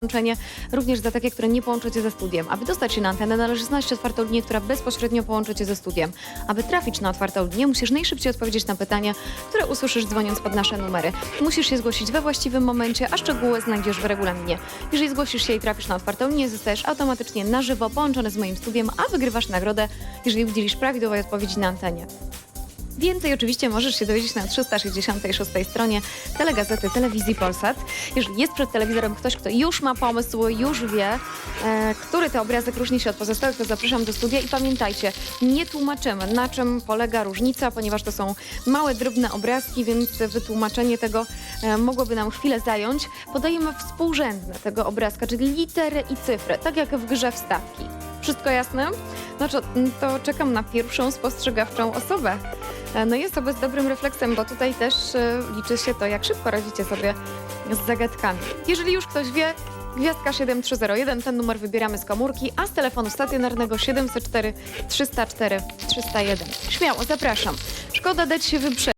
połączenie, również za takie, które nie połączą cię ze studiem. Aby dostać się na antenę, należy znaleźć otwartą linię, która bezpośrednio połączy cię ze studiem. Aby trafić na otwartą linię, musisz najszybciej odpowiedzieć na pytania, które usłyszysz dzwoniąc pod nasze numery. Musisz się zgłosić we właściwym momencie, a szczegóły znajdziesz w regulaminie. Jeżeli zgłosisz się i trafisz na otwartą linię, zostajesz automatycznie na żywo połączony z moim studiem, a wygrywasz nagrodę, jeżeli udzielisz prawidłowej odpowiedzi na antenie. Więcej oczywiście możesz się dowiedzieć na 366 stronie telegazety Telewizji Polsat. Jeżeli jest przed telewizorem ktoś, kto już ma pomysł, już wie, e, który to obrazek różni się od pozostałych, to zapraszam do studia i pamiętajcie, nie tłumaczymy, na czym polega różnica, ponieważ to są małe, drobne obrazki, więc wytłumaczenie tego e, mogłoby nam chwilę zająć. Podajemy współrzędne tego obrazka, czyli litery i cyfry, tak jak w grze wstawki. Wszystko jasne? No to, to czekam na pierwszą spostrzegawczą osobę. E, No jest to bez dobrym refleksem, bo tutaj też e, liczy się to, jak szybko radzicie sobie z zagadkami. Jeżeli już ktoś wie, gwiazdka 7301, ten numer wybieramy z komórki, a z telefonu stacjonarnego 704 304 301. Śmiało, zapraszam. Szkoda dać się wyprzedzić.